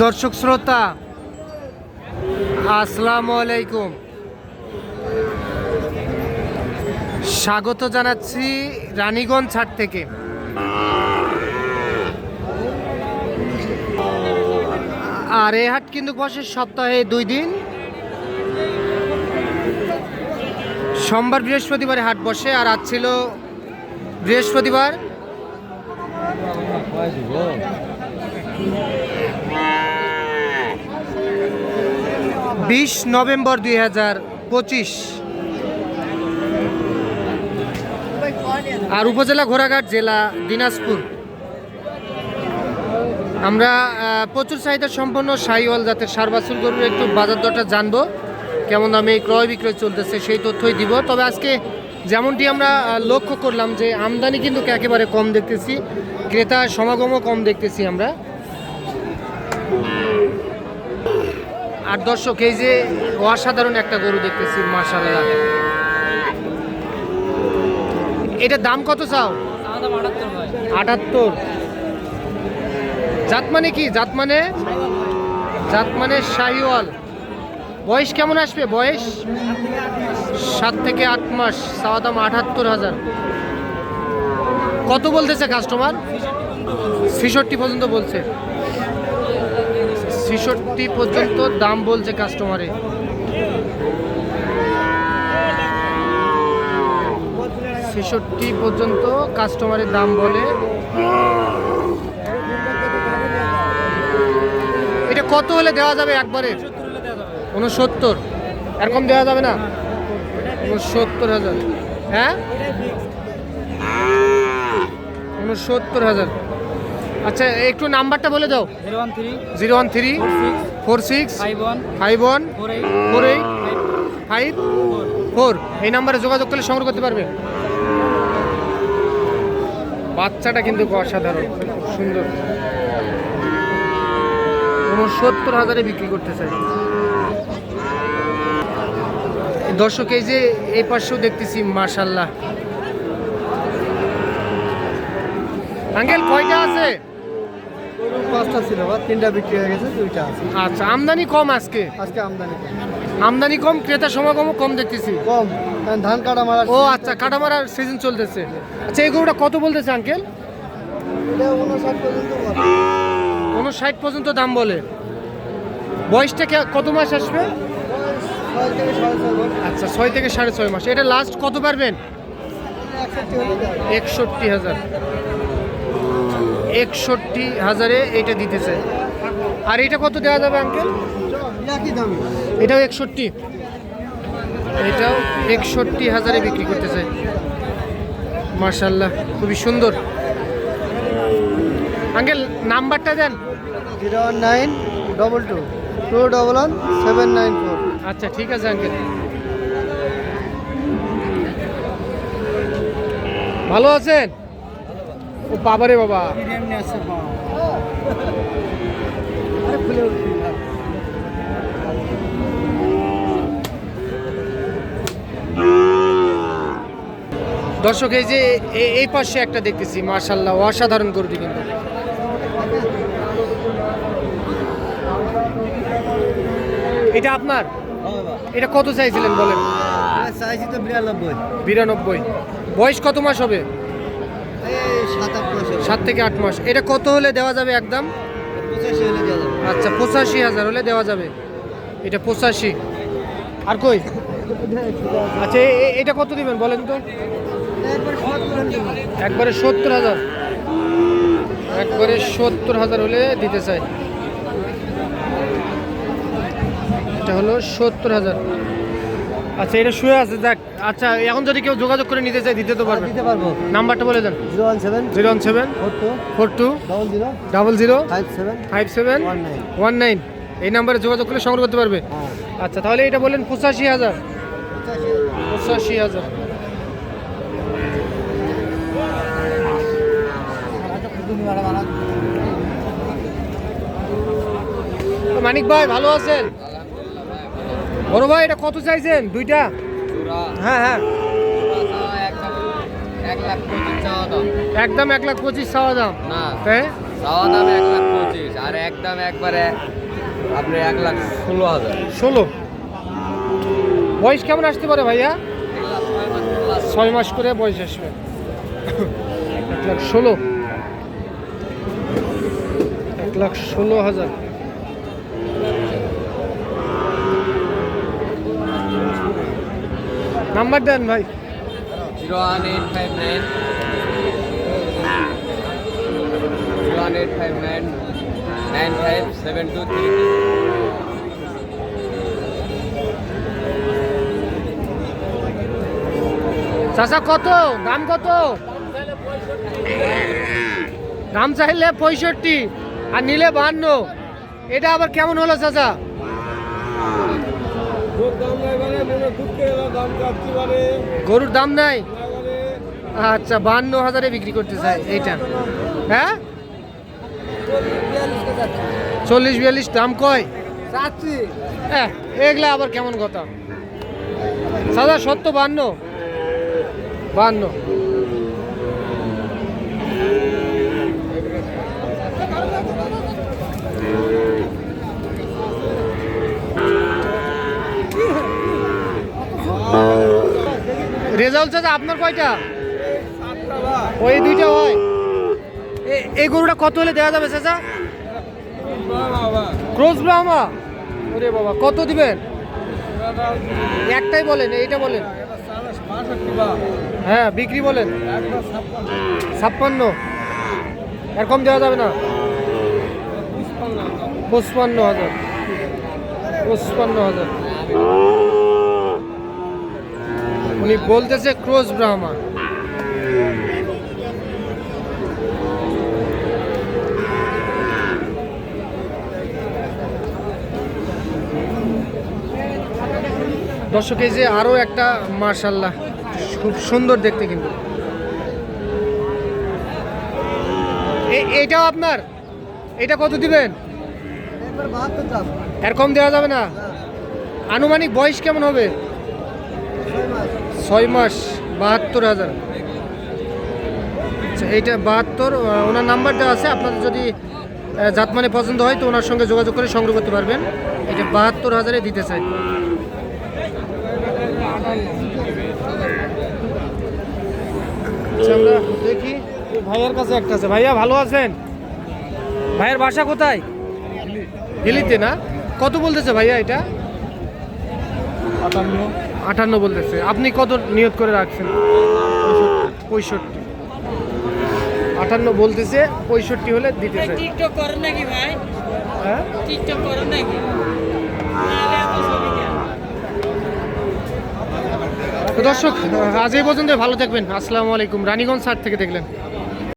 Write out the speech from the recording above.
দর্শক শ্রোতা, আসসালামু আলাইকুম। স্বাগত জানাচ্ছি রানীগঞ্জ হাট থেকে। আর এ হাট কিন্তু বসে সপ্তাহে দুই দিন। সোমবার বৃহস্পতিবারে হাট বসে, আর আজ ছিল বৃহস্পতিবার। বিশ নভেম্বর দুই হাজার পঁচিশ। আর উপজেলা ঘোড়াঘাট জেলা দিনাজপুর। আমরা প্রচুর চাহিদা সম্পন্ন সাইওয়াল জাতের সার বাছুর গরুর একটু বাজার দরটা জানব। কেমন দামে ক্রয় বিক্রয় চলতেছে সেই তথ্যই দিব। তবে আজকে যেমনটি আমরা লক্ষ্য করলাম যে আমদানি কিন্তু একেবারে কম দেখতেছি ক্রেতার সমাগমও কম দেখতেছি আমরা। আর দর্শক, এই যে অসাধারণ একটা গরু দেখতেছি মাশাল্লাহ এটার দাম কত চাও? আটাত্তর। জাত মানে কি? জাত মানে জাত মানে শাহিওয়াল। বয়স কেমন আসবে? বয়স? সাত থেকে আট মাস, চাওয়া দাম আটাত্তর হাজার। কত বলতেছে কাস্টমার ছেষট্টি পর্যন্ত বলছে। ছেষট্টি পর্যন্ত দাম বলছে কাস্টমারে ছেষট্টি পর্যন্ত কাস্টমারের দাম বলে। এটা কত হলে দেওয়া যাবে একবারে? উনসত্তর এরকম দেওয়া যাবে না? উনসত্তর হাজার। হ্যাঁ? উনসত্তর হাজার। আচ্ছা একটু নাম্বারটা বলে দাও। Zero one three zero one three four six five one five one four eight five four. এই নাম্বারে যোগাযোগ করলে সংগ্রহ করতে পারবে। বাচ্চাটা কিন্তু অসাধারণ খুব সুন্দর। উনসত্তর হাজারে বিক্রি করতে চাই। দর্শক এই যে এই পাশেও দেখতেছি মার্শাল্লাহ আঙ্কেল কয়টা আছে? পাঁচটা ছিল তিনটা বিক্রি হয়ে গেছে দুইটা আছে। আচ্ছা আমদানি কম আজকে? আজকে আমদানি কম। আমদানি কম ক্রেতা সমাগমও কম দেখতেছি। কম ধান কাটা মারা ও আচ্ছা কাটা মারার সিজন চলতেছে। আচ্ছা এই গরুটা কত বলতেছে আঙ্কেল উনষাট পর্যন্ত দাম বলে। বয়সটা কত মাস আসবে? আচ্ছা ছয় থেকে সাড়ে ছয় মাস। এটা লাস্ট কত পারবেন। একষট্টি হাজার। একষট্টি হাজারে এটা দিতেছে। আর এটা কত দেওয়া যাবে আঙ্কেল এটাও একষট্টি। এটাও একষট্টি হাজারে বিক্রি করতেছে। মার্শাল্লাহ খুবই সুন্দর। আঙ্কেল নাম্বারটা দেন। Zero one nine double two two double one seven nine four. আচ্ছা ঠিক আছে আঙ্কেল ভালো আছেন? ও বাবারে বাবা উঠবি না। দর্শক এই যে এই পাশে একটা দেখতেছি মার্শাল্লাহ অসাধারণ গরুটি কিন্তু। এটা আপনার? এটা কত চাইছিলেন বলেন? এটা চাইছি তো বিরানব্বই। বিরানব্বই। বয়স কত মাস হবে? সাত থেকে আট মাস। এটা কত হলে দেওয়া যাবে একদম? আচ্ছা পঁচাশি হাজার হলে দেওয়া যাবে। এটা পঁচাশি। আর কই? আচ্ছা এটা কত দিবেন বলেন তো। একবারে সত্তর হাজার। একবারে সত্তর হাজার হলে দিতে চাই। এটা হলো সত্তর হাজার। আচ্ছা এটা শুয়ে আছে দেখ আচ্ছা এখন যদি কেউ যোগাযোগ করে নিতে চায় দিতে তো পারবে। দিতে পারব। নাম্বারটা বলে দেন। Zero one seven zero one seven four two four two double zero double zero five seven five seven one nine. এই নাম্বারে যোগাযোগ করলে সংগ্রহ করতে পারবে। হ্যাঁ। আচ্ছা তাহলে এটা বললেন পঁচাশি হাজার। পঁচাশি হাজার। মানিক ভাই ভালো আছেন? বড় ভাই এটা কত চাইছেন? দুইটা? হ্যাঁ হ্যাঁ। একদম এক লাখ পঁচিশ চাওয়া দাম? না। চাওয়া দাম এক লাখ পঁচিশ আর একদম একবারে আপনি এক লাখ ষোলো হাজার। ষোলো? বয়স কেমন আসতে পারে ভাইয়া? ছয় মাস করে বয়স আসবে। এক লাখ ষোলো। এক লাখ ষোলো হাজার। নাম্বার দেন ভাই zero one eight five nine zero one eight five nine nine five seven two three চাচা কত? দাম কত? দাম চাইলে পঁয়ষট্টি। আর নিলে বাহান্ন। এটা আবার কেমন হলো চাচা? গরুর দাম নাই আচ্ছা বান্ন হাজারে বিক্রি করতে চাই এইটা। হ্যাঁ? চল্লিশ বিয়াল্লিশ দাম কয়? হ্যাঁ এগুলা আবার কেমন কথা? সাদা সত্য বান্ন? বান্ন। রেজাল্ট চাচা আপনার কয়টা? ওই দুইটা হয়। এই গরুটা কত হলে দেওয়া যাবে চাচা? ক্রোজ ব্রাহ্মা? ওরে বাবা, কত দিবেন? একটাই বলেন, এইটা বলেন। হ্যাঁ বিক্রি বলেন। ছাপ্পান্ন। এরকম দেওয়া যাবে না? পঁচপান্ন হাজার। পঁচপান্ন হাজার। উনি বলতেছে ক্রোজ ব্রাহ্মা দর্শক এই যে আরও একটা মার্শাল্লাহ খুব সুন্দর দেখতে কিন্তু। এইটাও আপনার? এটা কত দিবেন? এরকম দেওয়া যাবে না? আনুমানিক বয়স কেমন হবে? ছয় মাস বাহাত্তর হাজার। আচ্ছা এইটা বাহাত্তর ওনার নাম্বারটা আছে আপনাদের যদি জাতমানে পছন্দ হয় তো ওনার সঙ্গে যোগাযোগ করে সংগ্রহ করতে পারবেন। এটা বাহাত্তর হাজারে দিতে চাই। আচ্ছা, দেখি ভাইয়ার কাছে একটা আছে। ভাইয়া ভালো আছেন? ভাইয়ের বাসা কোথায়? হিলিতে না? কত বলতেছে ভাইয়া এটা? আটান্ন। আটান্ন বলতেছে। আপনি কত নিয়ত করে রাখছেন? পঁয়ষট্টি। আটান্ন বলতেছে পঁয়ষট্টি হলে দিতে চাই টিকটক করেন নাকি ভাই? হ্যাঁ? টিকটক করেন নাকি? দর্শক আজ এই পর্যন্ত ভালো থাকবেন। আসসালামু আলাইকুম। রানীগঞ্জ সার থেকে দেখলেন।